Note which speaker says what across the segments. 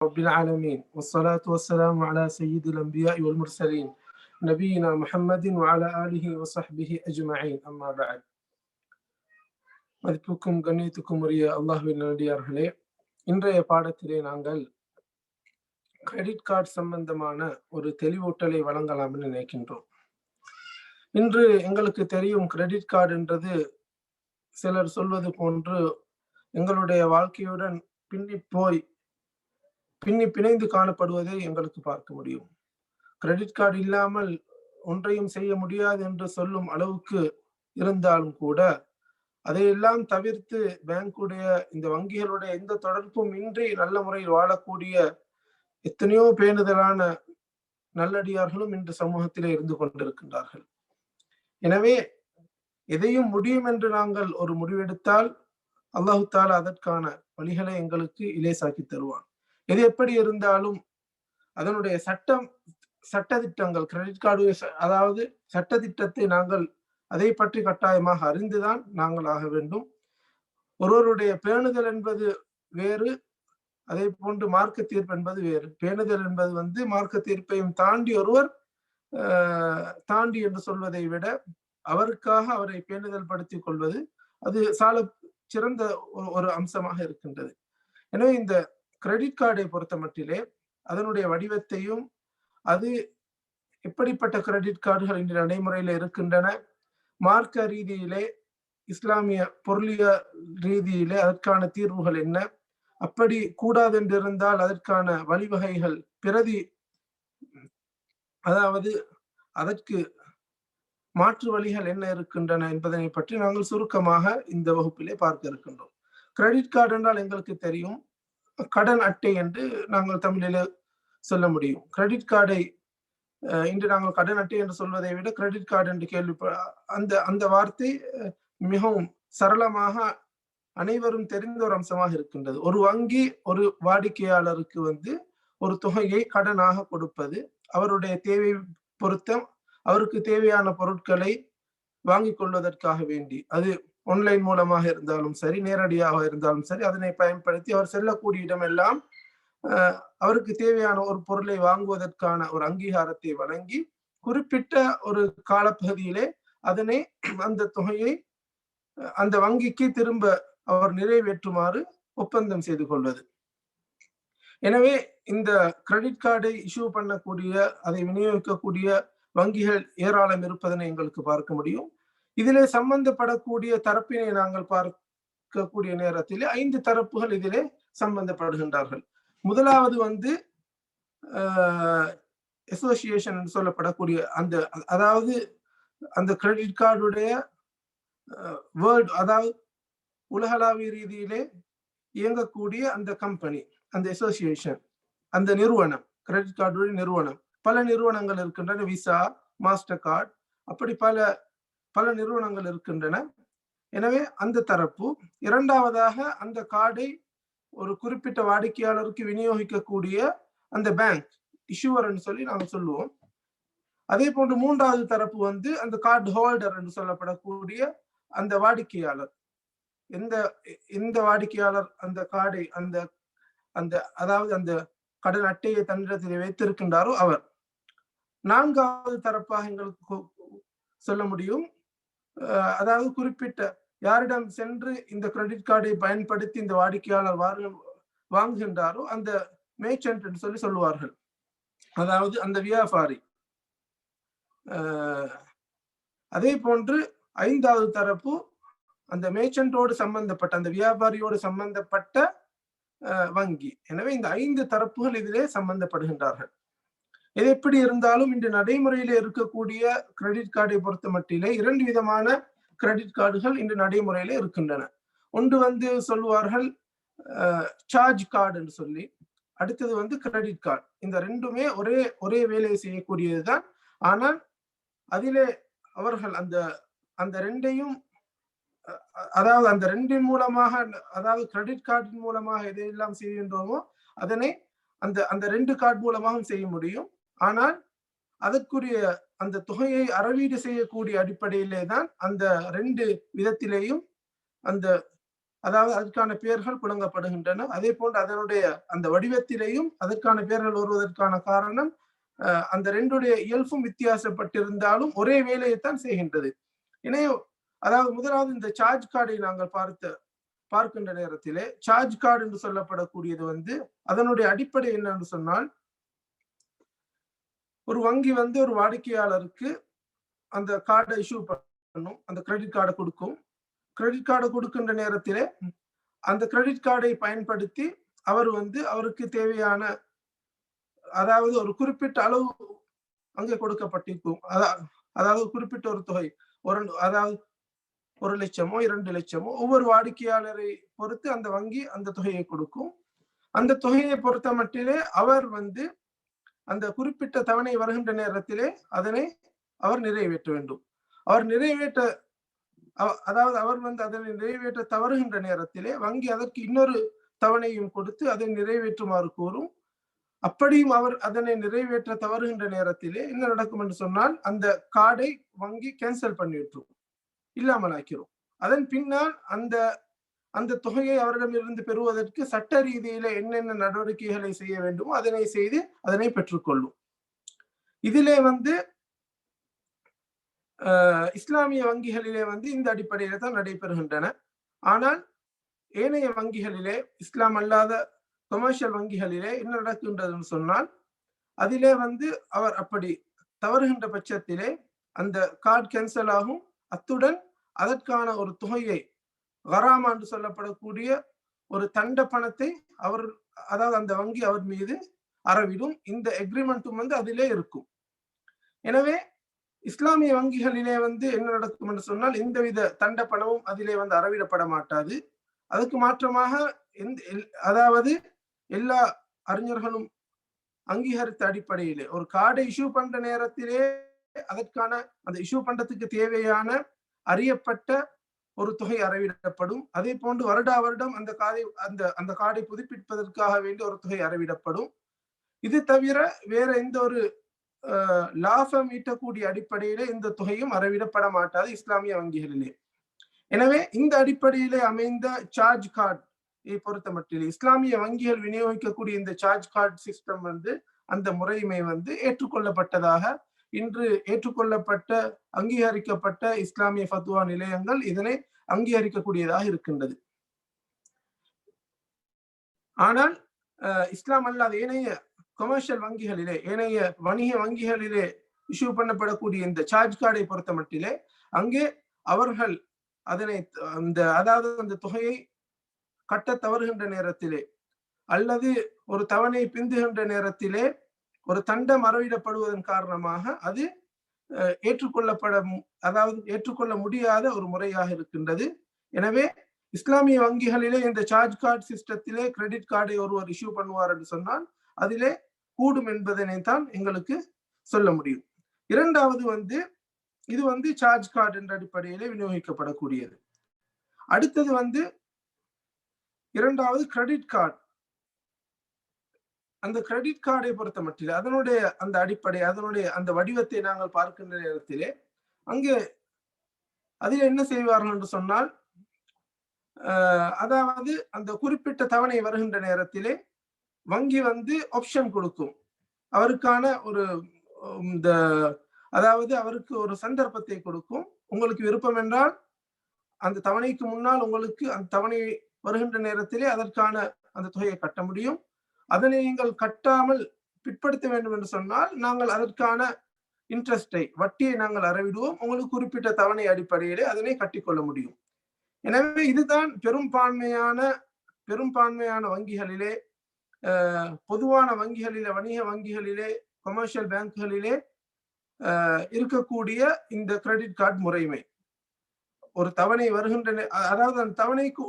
Speaker 1: رب العالمين والصلاة والسلام على سيد الأنبياء والمرسلين نبينا محمد وعلى آله وصحبه أجمعين أما بعد மதிப்புக்கும் கண்ணியத்துக்கும் உரிய அல்லாஹுவின் நடிகார்களே இன்றைய பாடத்திலே நாங்கள் கிரெடிட் கார்டு சம்பந்தமான ஒரு தெளிவூட்டலை வழங்கலாம் என்று நினைக்கின்றோம் இன்று எங்களுக்கு தெரியும் கிரெடிட் கார்டு என்றது சிலர் சொல்வது போன்று எங்களுடைய வாழ்க்கையுடன் பின்னி போய் பின்னி பிணைந்து காணப்படுவதை எங்களுக்கு பார்க்க முடியும். கிரெடிட் கார்டு இல்லாமல் ஒன்றையும் செய்ய முடியாது என்று சொல்லும் அளவுக்கு இருந்தாலும் கூட அதையெல்லாம் தவிர்த்து பேங்குடைய இந்த வங்கிகளுடைய எந்த தொடர்பும் இன்றி நல்ல முறையில் வாழக்கூடிய எத்தனையோ பேணுதலான நல்லடியார்களும் இன்று சமூகத்திலே இருந்து கொண்டிருக்கின்றார்கள். எனவே எதையும் முடியும் என்று நாங்கள் ஒரு முடிவெடுத்தால் அல்லாஹு தாலா அதற்கான வழிகளை எங்களுக்கு இலேசாக்கி தருவான். எது எப்படி இருந்தாலும் அதனுடைய சட்டம் சட்ட திட்டங்கள் கிரெடிட் கார்டு அதாவது சட்ட திட்டத்தை நாங்கள் அதை பற்றி கட்டாயமாக அறிந்துதான் நாங்கள் ஆக வேண்டும். ஒருவருடைய பேணுதல் என்பது வேறு அதே போன்று மார்க்க தீர்ப்பு என்பது வேறு. பேணுதல் என்பது வந்து மார்க்க தீர்ப்பையும் தாண்டி ஒருவர் தாண்டி என்று சொல்வதை விட அவருக்காக அவரை பேணுதல் படுத்திக் கொள்வது அது சால சிறந்த ஒரு அம்சமாக இருக்கின்றது. எனவே இந்த கிரெடிட் கார்டை பொறுத்த மட்டிலே அதனுடைய வடிவத்தையும் அது எப்படிப்பட்ட கிரெடிட் கார்டுகள் இன்று நடைமுறையில் இருக்கின்றன மார்க்க ரீதியிலே இஸ்லாமிய பொருளிய ரீதியிலே அதற்கான தீர்வுகள் என்ன அப்படி கூடாதென்றிருந்தால் அதற்கான வழிவகைகள் பிரதி அதாவது அதற்கு மாற்று வழிகள் என்ன இருக்கின்றன என்பதனை பற்றி நாங்கள் சுருக்கமாக இந்த வகுப்பிலே பார்க்க இருக்கின்றோம். கிரெடிட் கார்டு என்றால் எங்களுக்கு தெரியும் கடன் அட்டை என்று நாங்கள் தமிழில் சொல்ல முடியும். கிரெடிட் கார்டை இன்று நாங்கள் கடன் அட்டை என்று சொல்வதை விட கிரெடிட் கார்டு என்று கேள்வி அந்த அந்த வார்த்தை மிகவும் சரளமாக அனைவரும் தெரிந்த ஒரு அம்சமாக இருக்கின்றது. ஒரு வங்கி ஒரு வாடிக்கையாளருக்கு வந்து ஒரு தொகையை கடனாக கொடுப்பது அவருடைய தேவை பொருத்தம் அவருக்கு தேவையான பொருட்களை வாங்கிக் கொள்வதற்காக வேண்டி. அது ஆன்லைன் மூலமாக இருந்தாலும் சரி நேரடியாக இருந்தாலும் சரி அதனை பயன்படுத்தி அவர் செல்லக்கூடிய இடமெல்லாம் அவருக்கு தேவையான ஒரு பொருளை வாங்குவதற்கான ஒரு அங்கீகாரத்தை வழங்கி குறிப்பிட்ட ஒரு காலப்பகுதியிலே அதனை அந்த தொகையை அந்த வங்கிக்கு திரும்ப அவர் நிறைவேற்றுமாறு ஒப்பந்தம் செய்து கொள்வது. எனவே இந்த கிரெடிட் கார்டை இஷ்யூ பண்ணக்கூடிய அதை விநியோகிக்கக்கூடிய வங்கிகள் ஏராளம் இருப்பதனை எங்களுக்கு பார்க்க முடியும். இதிலே சம்பந்தப்படக்கூடிய தரப்பினை நாங்கள் பார்க்கக்கூடிய நேரத்தில் ஐந்து தரப்புகள் இதிலே சம்பந்தப்படுகின்றார்கள். முதலாவது வந்து அசோசியேஷன் சொல்லப்படக்கூடிய அந்த அதாவது அந்த கிரெடிட் கார்டுடைய வேர்ல்டு அதாவது உலகளாவிய ரீதியிலே இயங்கக்கூடிய அந்த கம்பெனி அந்த அசோசியேஷன் அந்த நிறுவனம் கிரெடிட் கார்டுடைய நிறுவனம். பல நிறுவனங்கள் இருக்கின்றன விசா மாஸ்டர் கார்டு அப்படி பல பல நிறுவனங்கள் இருக்கின்றன. எனவே அந்த தரப்பு இரண்டாவதாக அந்த கார்டை ஒரு குறிப்பிட்ட வாடிக்கையாளருக்கு விநியோகிக்கக்கூடிய அந்த பேங்க் இஷ்யூவர் சொல்லி நாங்கள் சொல்லுவோம். அதே போன்று மூன்றாவது தரப்பு வந்து அந்த கார்டு ஹோல்டர் என்று சொல்லப்படக்கூடிய அந்த வாடிக்கையாளர். எந்த எந்த வாடிக்கையாளர் அந்த கார்டை அந்த அந்த அதாவது அந்த கடன் அட்டையை தன்னிடத்தில் வைத்திருக்கின்றாரோ அவர். நான்காவது தரப்பாக எங்களுக்கு சொல்ல முடியும். அதாவது குறிப்பிட்ட யாரிடம் சென்று இந்த கிரெடிட் கார்டை பயன்படுத்தி இந்த வாடிக்கையாளர் வாங்குகின்றாரோ அந்த மேச்சன்ட் என்று சொல்லி சொல்லுவார்கள். அதாவது அந்த வியாபாரி. அதே போன்று ஐந்தாவது தரப்பு அந்த மேச்சன்டோடு சம்பந்தப்பட்ட அந்த வியாபாரியோடு சம்பந்தப்பட்ட வங்கி. எனவே இந்த ஐந்து தரப்புகள் இதிலே சம்பந்தப்படுகின்றார்கள். இது எப்படி இருந்தாலும் இன்று நடைமுறையில இருக்கக்கூடிய கிரெடிட் கார்டை பொறுத்த மட்டிலே இரண்டு விதமான கிரெடிட் கார்டுகள் இன்று நடைமுறையில இருக்கின்றன. ஒன்று வந்து சொல்லுவார்கள் சார்ஜ் கார்டு என்று சொல்லி. அடுத்தது வந்து கிரெடிட் கார்டு இந்த ரெண்டுமே ஒரே ஒரே வேலையை செய்யக்கூடியதுதான். ஆனால் அதிலே அவர்கள் அந்த அந்த ரெண்டையும் அதாவது அந்த ரெண்டின் மூலமாக அதாவது கிரெடிட் கார்டின் மூலமாக எதையெல்லாம் செய்கின்றோமோ அதனை அந்த அந்த ரெண்டு கார்டு மூலமாகவும் செய்ய முடியும். ஆனால் அதற்குரிய அந்த தொகையை அறவீடு செய்யக்கூடிய அடிப்படையிலே தான் அந்த ரெண்டு விதத்திலேயும் அந்த அதாவது அதற்கான பெயர்கள் புழங்கப்படுகின்றன. அதே போன்று அதனுடைய அந்த வடிவத்திலேயும் அதற்கான பெயர்கள் வருவதற்கான காரணம் அந்த ரெண்டுடைய இயல்பும் வித்தியாசப்பட்டிருந்தாலும் ஒரே வேலையைத்தான் செய்கின்றது. இணைய அதாவது முதலாவது இந்த சார்ஜ் கார்டை நாங்கள் பார்த்த பார்க்கின்ற நேரத்திலே சார்ஜ் கார்டு என்று சொல்லப்படக்கூடியது வந்து அதனுடைய அடிப்படை என்னன்னு சொன்னால் ஒரு வங்கி வந்து ஒரு வாடிக்கையாளருக்கு அந்த கார்டை இஷ்யூ பண்ணும். அந்த கிரெடிட் கார்டை கொடுக்கும். கிரெடிட் கார்டை கொடுக்கின்ற நேரத்திலே அந்த கிரெடிட் கார்டை பயன்படுத்தி அவர் வந்து அவருக்கு தேவையான அதாவது ஒரு குறிப்பிட்ட அளவு அங்கே கொடுக்கப்பட்டிருக்கும். அதாவது குறிப்பிட்ட ஒரு தொகை ஒரு அதாவது ஒரு லட்சமோ இரண்டு லட்சமோ ஒவ்வொரு வாடிக்கையாளரை பொறுத்து அந்த வங்கி அந்த தொகையை கொடுக்கும். அந்த தொகையை பொறுத்த மட்டிலே அவர் வந்து அந்த குறிப்பிட்ட தவணை வருகின்ற நேரத்திலே அதனை அவர் நிறைவேற்ற வேண்டும். அவர் நிறைவேற்ற அதாவது அவர் வந்து அதனை நிறைவேற்ற தவறுகின்ற நேரத்திலே வங்கி அதற்கு இன்னொரு தவணையும் கொடுத்து அதை நிறைவேற்றுமாறு கூறும். அப்படியும் அவர் அதனை நிறைவேற்ற தவறுகின்ற நேரத்திலே என்ன நடக்கும் என்று சொன்னால் அந்த கார்டை வங்கி கேன்சல் பண்ணிவிட்டுரும் இல்லாமல் ஆக்கிறோம் அதன் பின்னால் அந்த அந்த தொகையை அவரிடமிருந்து பெறுவதற்கு சட்ட ரீதியில என்னென்ன நடவடிக்கைகளை செய்ய வேண்டுமோ அதனை செய்து அதனை பெற்றுக்கொள்ளும். இதிலே வந்து இஸ்லாமிய வங்கிகளிலே வந்து இந்த அடிப்படையில தான் நடைபெறுகின்றன. ஆனால் ஏனைய வங்கிகளிலே இஸ்லாம் அல்லாத கொமர்ஷியல் வங்கிகளிலே என்ன நடக்கின்றதுன்னு சொன்னால் அதிலே வந்து அவர் அப்படி தவறுகின்ற பட்சத்திலே அந்த கார்டு கேன்சல் ஆகும். அத்துடன் அதற்கான ஒரு தொகையை வராமா என்று சொல்லப்படக்கூடிய ஒரு தண்ட பணத்தை அவர் அதாவது அந்த வங்கி அவர் மீது அறவிடும். இந்த எக்ரிமெண்ட்டும் வந்து அதிலே இருக்கும். எனவே இஸ்லாமிய வங்கிகளிலே வந்து என்ன நடக்கும் என்று சொன்னால் எந்தவித தண்ட பணமும் அதிலே வந்து அறவிடப்பட மாட்டாது. அதுக்கு மாற்றமாக எந்த அதாவது எல்லா அறிஞர்களும் அங்கீகரித்த அடிப்படையிலே ஒரு கார்டை இஷ்யூ பண்ற நேரத்திலே அதற்கான அந்த இஷ்யூ பண்றதுக்கு தேவையான அறியப்பட்ட ஒரு தொகை அறவிடப்படும். அதே போன்று வருடா வருடம் அந்த காதை அந்த அந்த காடை புதுப்பிப்பதற்காக வேண்டி ஒரு தொகை அறவிடப்படும். இது தவிர வேற எந்த ஒரு லாபம் ஈட்டக்கூடிய அடிப்படையிலே இந்த தொகையும் அறவிடப்பட மாட்டாது இஸ்லாமிய வங்கிகளிலே. எனவே இந்த அடிப்படையிலே அமைந்த சார்ஜ் கார்டு பொறுத்த மட்டில் இஸ்லாமிய வங்கிகள் விநியோகிக்கக்கூடிய இந்த சார்ஜ் கார்டு சிஸ்டம் வந்து அந்த முறைமை வந்து ஏற்றுக்கொள்ளப்பட்டதாக இன்று ஏற்றுக்கொள்ளப்பட்ட அங்கீகரிக்கப்பட்ட இஸ்லாமிய ஃபத்வா நிலையங்கள் இதனை அங்கீகரிக்கக்கூடியதாக இருக்கின்றது. ஆனால் இஸ்லாம் அல்லாத ஏனைய கொமர்ஷியல் வங்கிகளிலே ஏனைய வணிக வங்கிகளிலே இஷ்யூ பண்ணப்படக்கூடிய இந்த சார்ஜ் கார்டை பொறுத்த மட்டிலே அங்கே அவர்கள் அதனை அந்த அதாவது அந்த தொகையை கட்ட தவறுகின்ற நேரத்திலே அல்லது ஒரு தவணை பிந்துகின்ற நேரத்திலே ஒரு தண்டம் மறவிடப்படுவதன் காரணமாக அது ஏற்றுக்கொள்ளப்பட அதாவது ஏற்றுக்கொள்ள முடியாத ஒரு முறையாக இருக்கின்றது. எனவே இஸ்லாமிய வங்கிகளிலே இந்த சார்ஜ் கார்டு சிஸ்டத்திலே கிரெடிட் கார்டை ஒருவர் இஷ்யூ பண்ணுவார் என்று சொன்னால் அதிலே கூடும் என்பதனை தான் எங்களுக்கு சொல்ல முடியும். இரண்டாவது வந்து இது வந்து சார்ஜ் கார்டு என்ற அடிப்படையிலே விநியோகிக்கப்படக்கூடியது. அடுத்தது வந்து இரண்டாவது கிரெடிட் கார்டு. அந்த கிரெடிட் கார்டை பொறுத்த மட்டில் அதனுடைய அந்த அடிப்படை அதனுடைய அந்த வடிவத்தை நாங்கள் பார்க்கின்ற நேரத்திலே அங்கே அதில் என்ன செய்வார்கள் என்று சொன்னால் அதாவது அந்த குறிப்பிட்ட தவணை வருகின்ற நேரத்திலே வங்கி வந்து ஆப்ஷன் கொடுக்கும். அவருக்கான ஒரு இந்த அதாவது அவருக்கு ஒரு சந்தர்ப்பத்தை கொடுக்கும். உங்களுக்கு விருப்பம் என்றால் அந்த தவணைக்கு முன்னால் உங்களுக்கு அந்த தவணை வருகின்ற நேரத்திலே அதற்கான அந்த தொகையை கட்ட முடியும். அதனை நீங்கள் கட்டாமல் பிற்படுத்த வேண்டும் என்று சொன்னால் நாங்கள் அதற்கான இன்ட்ரெஸ்டை வட்டியை நாங்கள் அறவிடுவோம். உங்களுக்கு குறிப்பிட்ட தவணை அடிப்படையிலே அதனை கட்டிக்கொள்ள முடியும். எனவே இதுதான் பெரும்பான்மையான பெரும்பான்மையான வங்கிகளிலே பொதுவான வங்கிகளிலே வணிக வங்கிகளிலே கொமர்ஷியல் பேங்குகளிலே இருக்கக்கூடிய இந்த கிரெடிட் கார்டு முறைமை. ஒரு தவணை வருகின்ற அதாவது அந்த தவணைக்கு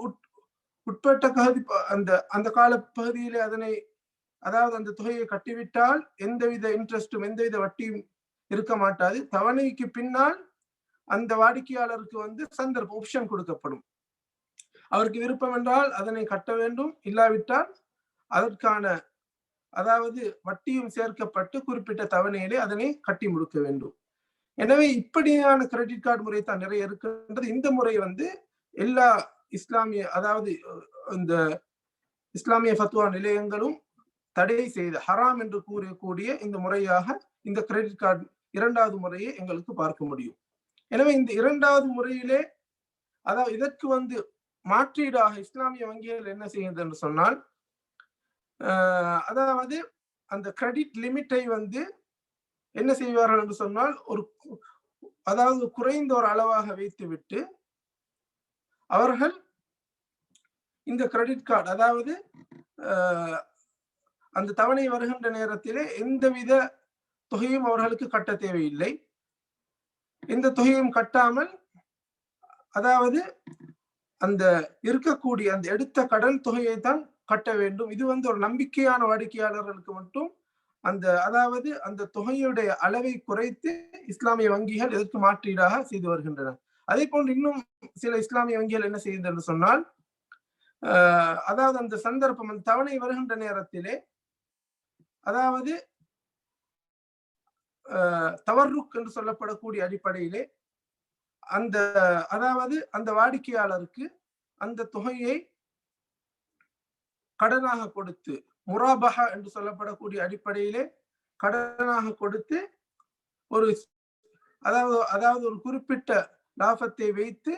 Speaker 1: உட்பட்ட பகுதி அந்த அந்த கால பகுதியிலே அதனை அதாவது அந்த தொகையை கட்டிவிட்டால் எந்தவித இன்ட்ரெஸ்டும் எந்தவித வட்டியும் இருக்க மாட்டாது. தவணைக்கு பின்னால் அந்த வாடிக்கையாளருக்கு வந்து சந்தர்ப்ப ஆப்ஷன் கொடுக்கப்படும். அவருக்கு விருப்பம் என்றால் அதனை கட்ட வேண்டும். இல்லாவிட்டால் அதற்கான அதாவது வட்டியும் சேர்க்கப்பட்டு குறிப்பிட்ட தவணையிலே அதனை கட்டி முடிக்க வேண்டும். எனவே இப்படியான கிரெடிட் கார்டு முறை தான் நிறைய இருக்கின்றது. இந்த முறை வந்து எல்லா இஸ்லாமிய அதாவது இந்த இஸ்லாமிய ஃபத்வா நிலையங்களும் தடை செய்த ஹராம் என்று கூறக்கூடிய இந்த முறையாக இந்த கிரெடிட் கார்டு இரண்டாவது முறையை எங்களுக்கு பார்க்க முடியும். எனவே இந்த இரண்டாவது முறையிலே அதாவது இதற்கு வந்து மாற்றீடாக இஸ்லாமிய வங்கிகள் என்ன செய்யுது என்று சொன்னால் அதாவது அந்த கிரெடிட் லிமிட்டை வந்து என்ன செய்வார்கள் என்று சொன்னால் ஒரு அதாவது குறைந்த ஒரு அளவாக வைத்துவிட்டு அவர்கள் இந்த கிரெடிட் கார்டு அதாவது அந்த தவணை வருகின்ற நேரத்திலே எந்தவித தொகையும் அவர்களுக்கு கட்ட தேவையில்லை. எந்த தொகையும் கட்டாமல் அதாவது அந்த இருக்கக்கூடிய அந்த எடுத்த கடன் தொகையை தான் கட்ட வேண்டும். இது வந்து ஒரு நம்பிக்கையான வாடிக்கையாளர்களுக்கு மட்டும் அந்த அதாவது அந்த தொகையுடைய அளவை குறைத்து இஸ்லாமிய வங்கிகள் எதற்கு மாற்றீடாக செய்து வருகின்றன. அதே போன்று இன்னும் சில இஸ்லாமிய வங்கிகள் என்ன செய்யுது என்று சொன்னால் அதாவது அந்த சந்தர்ப்பம் அந்த தவணை வருகின்ற நேரத்திலே அதாவது தவறுக் என்று சொல்லப்படக்கூடிய அடிப்படையிலே அந்த அதாவது அந்த வாடிக்கையாளருக்கு அந்த தொகையை கடனாக கொடுத்து முராபஹா என்று சொல்லப்படக்கூடிய அடிப்படையிலே கடனாக கொடுத்து ஒரு அதாவது அதாவது ஒரு குறிப்பிட்ட லாபத்தை வைத்து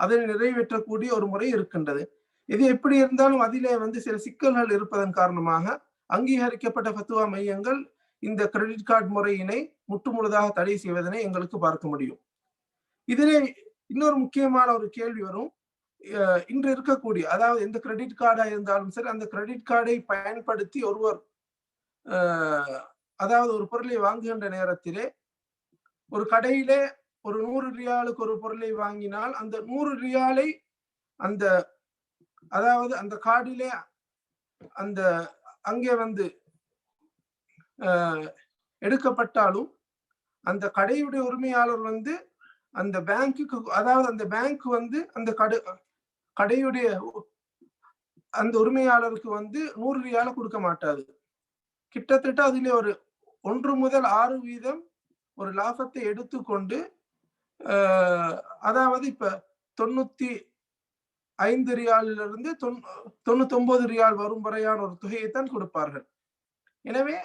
Speaker 1: அதை நிறைவேற்றக்கூடிய ஒரு முறை இருக்கின்றது. இது எப்படி இருந்தாலும் அதிலே வந்து சில சிக்கல்கள் இருப்பதன் காரணமாக அங்கீகரிக்கப்பட்ட பத்துவா மையங்கள் இந்த கிரெடிட் கார்டு முறையினை முற்றுமுழுதாக தடை செய்வதனை எங்களுக்கு பார்க்க முடியும். இதிலே இன்னொரு முக்கியமான ஒரு கேள்வி வரும். இன்று இருக்கக்கூடிய அதாவது எந்த கிரெடிட் கார்டா இருந்தாலும் சரி அந்த கிரெடிட் கார்டை பயன்படுத்தி ஒருவர் அதாவது ஒரு பொருளை வாங்குகின்ற நேரத்திலே ஒரு கடையிலே ஒரு நூறு ரியாலுக்கு ஒரு பொருளை வாங்கினால் அந்த நூறு ரியாலை அந்த அதாவது அந்த கார்டிலே அந்த அங்கே வந்து எடுக்கப்பட்டாலும் அந்த கடையுடைய உரிமையாளர் வந்து அந்த பேங்க்குக்கு அதாவது அந்த பேங்க் வந்து அந்த கடை கடையுடைய அந்த உரிமையாளருக்கு வந்து நூறு ரியால கொடுக்க மாட்டாது. கிட்டத்தட்ட அதிலே ஒரு ஒன்று முதல் ஆறு வீதம் ஒரு லாபத்தை எடுத்துக்கொண்டு அதாவது இப்ப தொண்ணூத்தி ஐந்து ரியாலிலிருந்து தொண்ணூத்தி ஒன்பது ரியால் வரும் வரையான ஒரு தொகையைத்தான் கொடுப்பார்கள். எனவே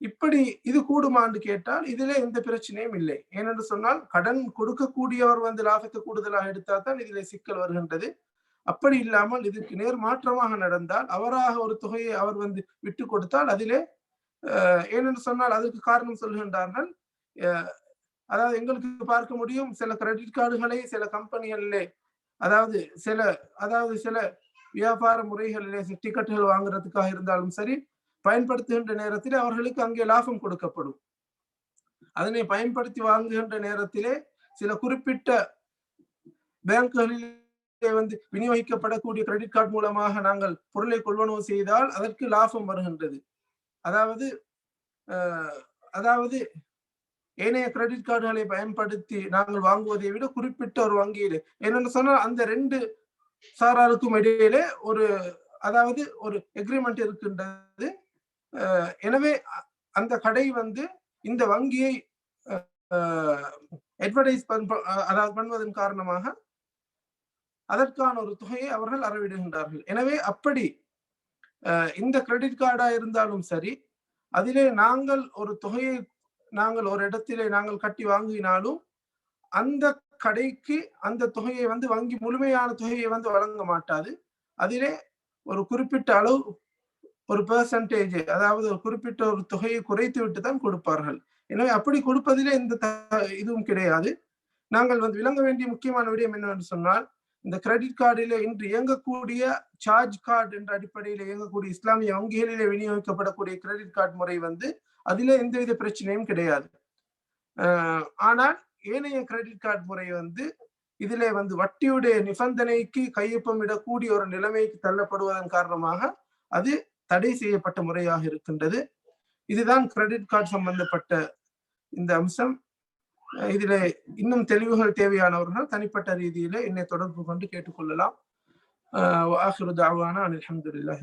Speaker 1: இப்படி இது கூடுமான்னு கேட்டால் இதுல எந்த பிரச்சனையும் இல்லை. ஏனென்று சொன்னால் கடன் கொடுக்கக்கூடியவர் வந்து லாபத்தை கூடுதலாக எடுத்தால் தான் இதுல சிக்கல் வருகின்றது. அப்படி இல்லாமல் இதற்கு நேர் மாற்றமாக நடந்தால் அவராக ஒரு தொகையை அவர் வந்து விட்டு கொடுத்தால் அதிலே ஏனென்று சொன்னால் அதுக்கு காரணம் சொல்கின்றார்கள் அதாவது எங்களுக்கு பார்க்க முடியும் சில கிரெடிட் கார்டுகளை சில கம்பெனிகளிலே அதாவது சில அதாவது சில வியாபார முறைகளிலே டிக்கெட்டுகள் வாங்குறதுக்காக இருந்தாலும் சரி பயன்படுத்துகின்ற நேரத்தில் அவர்களுக்கு அங்கே லாபம் கொடுக்கப்படும். அதனை பயன்படுத்தி வாங்குகின்ற நேரத்திலே சில குறிப்பிட்ட பேங்குகளில் வந்து விநியோகிக்கப்படக்கூடிய கிரெடிட் கார்டு மூலமாக நாங்கள் பொருளை கொள்வனவு செய்தால் அதற்கு லாபம் வருகின்றது. அதாவது அதாவது ஏனைய கிரெடிட் கார்டுகளை பயன்படுத்தி நாங்கள் வாங்குவதை விட குறிப்பிட்ட ஒரு வங்கியில். என்னென்னு சொன்னால் அந்த ரெண்டு சாராருக்கும் இடையிலே ஒரு அதாவது ஒரு எக்ரிமெண்ட் இருக்கின்றது. எனவே அந்த கடை வந்து இந்த வங்கியை அட்வர்டைஸ் அதாவது பண்ணுவதன் காரணமாக அதற்கான ஒரு தொகையை அவர்கள் அறவிடுகின்றார்கள். எனவே அப்படி இந்த கிரெடிட் கார்டா இருந்தாலும் சரி அதிலே நாங்கள் ஒரு தொகையை நாங்கள் ஒரு இடத்திலே நாங்கள் கட்டி வாங்கினாலும் அந்த கடைக்கு அந்த தொகையை வந்து வங்கி முழுமையான தொகையை வந்து வழங்க மாட்டாது. அதிலே ஒரு குறிப்பிட்ட அளவு ஒரு பெர்சன்டேஜ் அதாவது ஒரு குறிப்பிட்ட ஒரு தொகையை குறைத்து விட்டு தான் கொடுப்பார்கள். எனவே அப்படி கொடுப்பதிலே இந்த இதுவும் கிடையாது. நாங்கள் வந்து விளங்க வேண்டிய முக்கியமான விடயம் என்னவென்று சொன்னால் இந்த கிரெடிட் கார்டில் இன்று இயங்கக்கூடிய சார்ஜ் கார்டு என்ற அடிப்படையில் இயங்கக்கூடிய இஸ்லாமிய வங்கிகளிலே விநியோகிக்கப்படக்கூடிய கிரெடிட் கார்டு முறை வந்து அதில் எந்தவித பிரச்சனையும் கிடையாது. ஆனால் ஏனைய கிரெடிட் கார்டு முறை வந்து இதிலே வந்து வட்டியுடைய நிபந்தனைக்கு கையொப்பம் இடக்கூடிய ஒரு நிலைமைக்கு தள்ளப்படுவதன் காரணமாக அது தடை செய்யப்பட்ட முறையாக இருக்கின்றது. இதுதான் கிரெடிட் கார்டு சம்பந்தப்பட்ட இந்த அம்சம். இதுல இன்னும் தெளிவுகள் தேவையானவர்கள் தனிப்பட்ட ரீதியில் என்னை தொடர்பு கொண்டு கேட்டுக்கொள்ளலாம். அஹ்